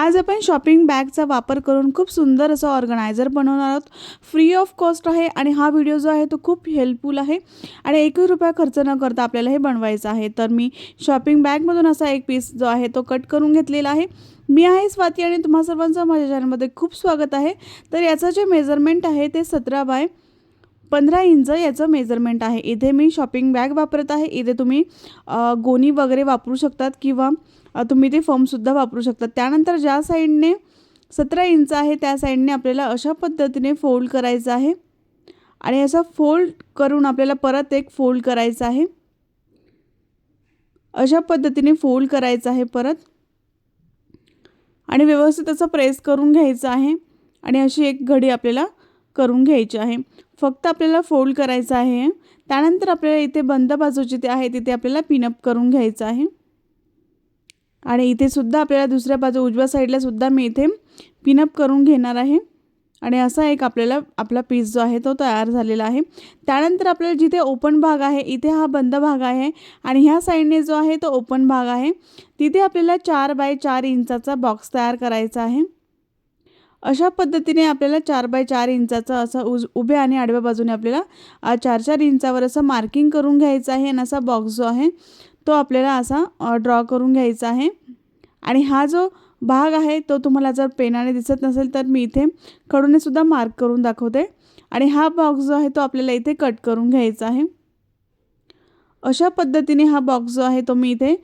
आज आपण शॉपिंग बॅगचा वापर करून खूप सुंदर असं ऑर्गनायझर बनवणार आहोत. फ्री ऑफ कॉस्ट आहे आणि हा व्हिडिओ जो आहे तो खूप हेल्पफुल आहे. आणि एकही रुपया खर्च न करता आपल्याला हे बनवायचं आहे. तर मी शॉपिंग बॅगमधून असा एक पीस जो आहे तो कट करून घेतलेला आहे. मी आहे स्वाती आणि तुम्हा सर्वांचं माझ्या चॅनलमध्ये खूप स्वागत आहे. तर याचं जे मेजरमेंट आहे ते सतरा बाय पंधरा इंच याचं मेजरमेंट आहे. इथे मी शॉपिंग बॅग वापरत आहे. इथे तुम्ही गोणी वगैरे वापरू शकतात किंवा तुम्ही ते फॉर्मसुद्धा वापरू शकतात. त्यानंतर ज्या साईडने सतरा इंच आहे त्या साईडने आपल्याला अशा पद्धतीने फोल्ड करायचं आहे. आणि असं फोल्ड करून आपल्याला परत एक फोल्ड करायचं आहे. अशा पद्धतीने फोल्ड करायचं आहे परत. आणि व्यवस्थित असं प्रेस करून घ्यायचं आहे. आणि अशी एक घडी आपल्याला करून घ्यायची आहे. फक्त आपल्याला फोल्ड करायचं आहे. त्यानंतर आपल्याला इथे बंद बाजू जिथे आहे तिथे आपल्याला पिनअप करून घ्यायचं आहे. आणि इथे सुद्धा आपल्याला दुसऱ्या बाजू उजव्या साईडला सुद्धा मी इथे पिनअप करून घेणार आहे. आणि असा एक आपल्याला आपला पीस जो आहे तो तयार झालेला आहे. त्यानंतर आपल्याला जिथे ओपन भाग आहे इथे हा बंद भाग आहे. आणि ह्या साईडने जो आहे तो ओपन भाग आहे. तिथे आपल्याला चार बाय चार इंचाचा बॉक्स तयार करायचा आहे. अशा पद्धतीने आपल्याला चार बाय चार इंचाचं असं उज उभ्या आणि आडव्या बाजूने आपल्याला चार चार इंचावर असं मार्किंग करून घ्यायचं आहे. आणि असा बॉक्स जो आहे तो आपल्याला असा ड्रॉ करून घ्यायचा आहे. आणि हा जो भाग आहे तो तुम्हाला जर पेनाने दिसत नसेल तर मी इथे कडूनेसुद्धा मार्क करून दाखवते. आणि हा बॉक्स जो आहे तो आपल्याला इथे कट करून घ्यायचा आहे. अशा पद्धतीने हा बॉक्स जो आहे तो मी इथे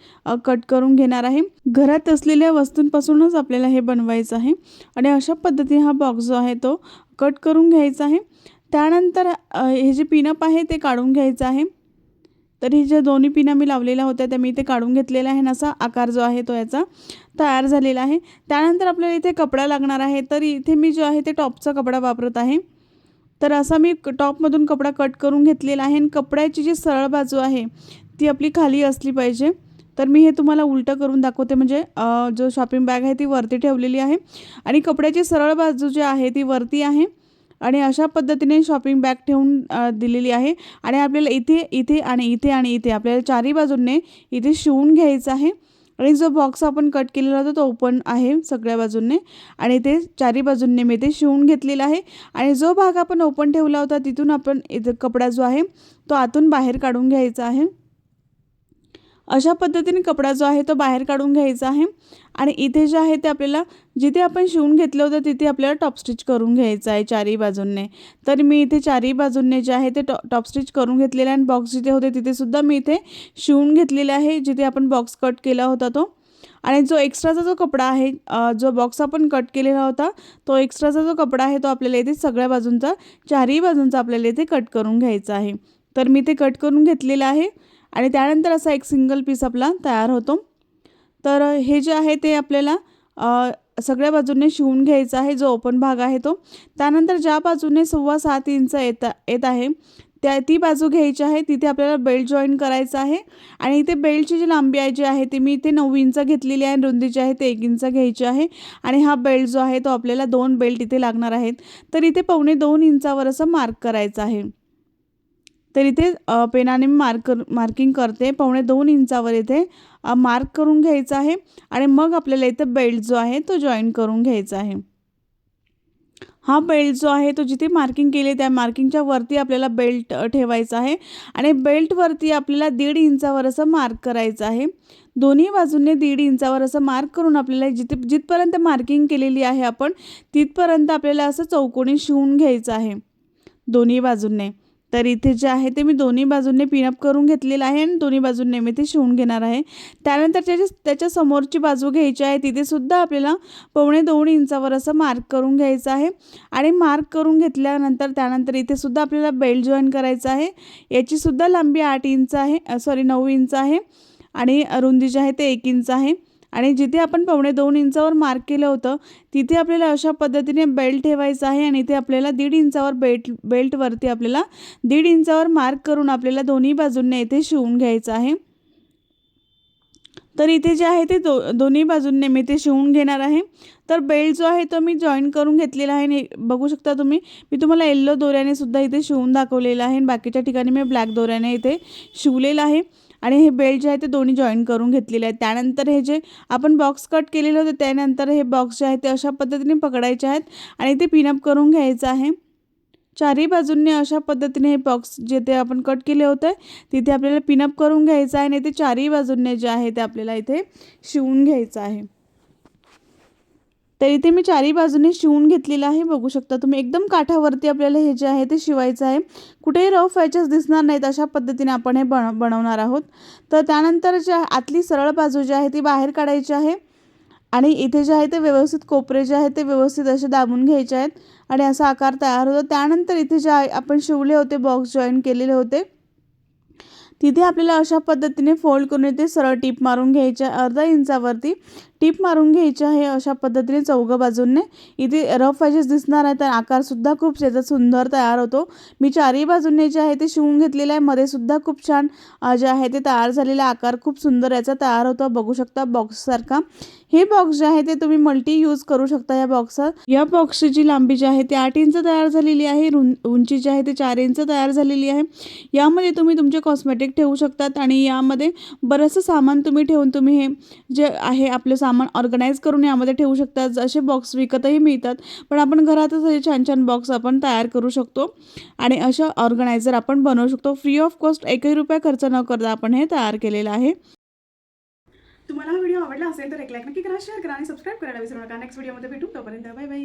कट करून घेणार आहे. घरात असलेल्या वस्तूंपासूनच आपल्याला हे बनवायचं आहे. आणि अशा पद्धतीने हा बॉक्स जो आहे तो कट करून घ्यायचा आहे. त्यानंतर हे जे पिनअप आहे ते काढून घ्यायचं आहे. तर हे ज्या दोन्ही पिना मी लावलेल्या होत्या त्या मी इथे काढून घेतलेल्या आहे आणि असा आकार जो आहे तो याचा तयार झालेला आहे. त्यानंतर आपल्याला इथे कपडा लागणार आहे. तर इथे मी जो आहे ते टॉपचा कपडा वापरत आहे. तर असा मी टॉपमधून कपडा कट करून घेतलेला आहे आणि कपड्याची जी सरळ बाजू आहे ती आपली खाली असली पाहिजे. तर मी हे तुम्हाला उलटं करून दाखवते. म्हणजे जो शॉपिंग बॅग आहे ती वरती ठेवलेली आहे. आणि कपड्याची सरळ बाजू जी आहे ती वरती आहे. आणि अशा पद्धतीने शॉपिंग बॅग ठेवून दिलेली आहे. आणि आपल्याला इथे इथे आणि इथे आणि इथे आपल्याला चारही बाजूंनी इथे शिवून घ्यायचं आहे. आणि जो बॉक्स आपण कट केलेला होता तो ओपन आहे सगळ्या बाजूंनी. आणि ते चारी बाजूंनी मी ते शिवून घेतलेला आहे. आणि जो भाग आपण ओपन ठेवला होता तिथून आपण इथं कपडा जो आहे तो आतून बाहेर काढून घ्यायचा आहे. अशा पद्धतीने कपडा जो आहे तो बाहेर काढून घ्यायचा आहे. आणि इथे जे आहे ते आपल्याला जिथे आपण शिवून घेतलं होतं तिथे आपल्याला टॉप स्टिच करून घ्यायचं आहे चारही बाजूंनी. तर मी इथे चारही बाजूंनी जे आहे ते टॉ टॉप स्टिच करून घेतलेलं आहे आणि बॉक्स जिथे होते तिथेसुद्धा मी इथे शिवून घेतलेलं आहे जिथे आपण बॉक्स कट केला होता तो. आणि जो एक्स्ट्राचा जो कपडा आहे जो बॉक्स आपण कट केलेला होता तो एक्स्ट्राचा जो कपडा आहे तो आपल्याला इथे सगळ्या बाजूंचा चारही बाजूंचा आपल्याला इथे कट करून घ्यायचा आहे. तर मी ते कट करून घेतलेलं आहे. आणि त्यानंतर असा एक सिंगल पीस आपला तयार होतो. तर हे जे आहे ते आपल्याला सगळ्या बाजूने शिवून घ्यायचा आहे जो ओपन भाग आहे तो. त्यानंतर ज्या बाजूने सव्वा सात इंच येत येत आहे त्या ती बाजू घ्यायची आहे तिथे आपल्याला बेल्ट जॉईन करायचं आहे. आणि इथे बेल्टची जी लांबी आहे जी आहे ती मी इथे नऊ इंच घेतलेली आहे रुंदी जी आहे ते एक इंच घ्यायची आहे. आणि हा बेल्ट जो आहे तो आपल्याला दोन बेल्ट इथे लागणार आहेत. तर इथे पावणे दोन इंचावर असं मार्क करायचं आहे. तर इथे पेनाने मी मार्क मार्किंग करते. पावणे दोन इंचावर इथे मार्क करून घ्यायचं आहे आणि मग आपल्याला इथे बेल्ट जो आहे तो जॉईन करून घ्यायचा आहे. हा बेल्ट जो आहे तो जिथे मार्किंग केली त्या मार्किंगच्या वरती आपल्याला बेल्ट ठेवायचा आहे आणि बेल्टवरती आपल्याला दीड इंचावर असं मार्क करायचं आहे. दोन्ही बाजूंनी दीड इंचावर असं मार्क करून आपल्याला जिथे जिथपर्यंत मार्किंग केलेली आहे आपण तिथपर्यंत आपल्याला असं चौकोनी शिवून घ्यायचं आहे. दोन्ही बाजूंनी. तर इथे जे आहे ते मी दोन्ही बाजूंनी पिनअप करून घेतलेलं आहे आणि दोन्ही बाजूंनी मी ते शिवून घेणार आहे. त्यानंतर त्याच्या त्याच्या समोरची बाजू घ्यायची आहे. तिथेसुद्धा आपल्याला पवणे दोन इंचावर असं मार्क करून घ्यायचं आहे. आणि मार्क करून घेतल्यानंतर त्यानंतर इथेसुद्धा आपल्याला बेल्ट जॉईन करायचं आहे. याचीसुद्धा लांबी आठ इंच आहे सॉरी नऊ इंच आहे. आणि रुंदी जी आहे ते एक इंच आहे. आणि जिथे आपण पावणे दोन इंचावर मार्क केलं होतं तिथे आपल्याला अशा पद्धतीने बेल्ट ठेवायचा आहे आणि इथे आपल्याला दीड इंचावर बेल्ट बेल्टवरती आपल्याला दीड इंचावर मार्क करून आपल्याला दोन्ही बाजूंनी इथे शिवून घ्यायचं आहे. तर इथे जे आहे ते दो दोन्ही बाजूंनी मी ते शिवून घेणार आहे. तर बेल्ट जो आहे तो मी जॉईन करून घेतलेला आहे आणि बघू शकता तुम्ही मी तुम्हाला येल्लो दोऱ्याने सुद्धा इथे शिवून दाखवलेला आहे आणि बाकीच्या ठिकाणी मी ब्लॅक दोऱ्याने इथे शिवलेलं आहे. आणि हे बेल्ट जे आहे ते दोन्ही जॉईन करून घेतलेले आहेत. त्यानंतर हे जे आपण बॉक्स कट केलेले होते त्यानंतर हे बॉक्स जे आहे ते अशा पद्धतीने पकडायचे आहेत आणि ते पिनअप करून घ्यायचं आहे. चारही बाजूंनी अशा पद्धतीने हे बॉक्स जे ते आपण कट केले होते तिथे आपल्याला पिनअप करून घ्यायचं आहे आणि ते चारही बाजूंनी जे आहे ते आपल्याला इथे शिवून घ्यायचं आहे. तर इथे मी चारही बाजूने शिवून घेतलेलं आहे. बघू शकता तुम्ही एकदम काठावरती आपल्याला हे जे आहे ते शिवायचं आहे. कुठेही रफ व्हायचेच दिसणार नाहीत अशा पद्धतीने आपण हे बन बनवणार आहोत. तर त्यानंतर जे आतली सरळ बाजू जी आहे ती बाहेर काढायची आहे. आणि इथे जे आहे ते व्यवस्थित कोपरे जे आहे ते व्यवस्थित असे दाबून घ्यायचे आहेत. आणि असा आकार तयार होतो. त्यानंतर इथे जे आपण शिवले होते बॉक्स जॉईन केलेले होते. तिथे आपल्याला अशा पद्धतीने फोल्ड करून इथे सरळ टीप मारून घ्यायच्या अर्धा इंचावरती. टीप मारून घ्यायची आहे अशा पद्धतीने चौघं बाजूंनी. इथे रफ ॲजेस दिसणार आहे तर आकारसुद्धा खूप त्याचा सुंदर तयार होतो. मी चारही बाजूंनी जे आहे ते शिवून घेतलेलं आहे. मध्ये सुद्धा खूप छान जे आहे ते तयार झालेला आकार खूप सुंदर याचा तयार होतो. बघू शकता बॉक्ससारखा हे बॉक्स जे आहे ते तुम्ही मल्टी यूज करू शकता या बॉक्सात या बॉक्सची जी लांबी जी आहे ती आठ इंच तयार झालेली आहे. उंची जी आहे ती चार इंच तयार झालेली आहे. यामध्ये तुम्ही तुमचे कॉस्मेटिक ठेवू शकतात आणि यामध्ये बरंचसं सामान तुम्ही ठेवून तुम्ही हे जे आहे आपलं सामान ऑर्गनाईज करून यामध्ये ठेवू शकतात. असे बॉक्स विकतही मिळतात. पण आपण घरातच असे छान छान बॉक्स आपण तयार करू शकतो. आणि अशा ऑर्गनायझर आपण बनवू शकतो. फ्री ऑफ कॉस्ट एकही रुपया खर्च न करता आपण हे तयार केलेलं आहे. तुम्हाला हा व्हिडिओ आवडला असेल तर एक लाईक नक्की करा शेअर करा आणि सबस्क्राईब करायला विसरू नका. नेक्स्ट व्हिडिओमध्ये भेटू. तोपर्यंत बाय बाय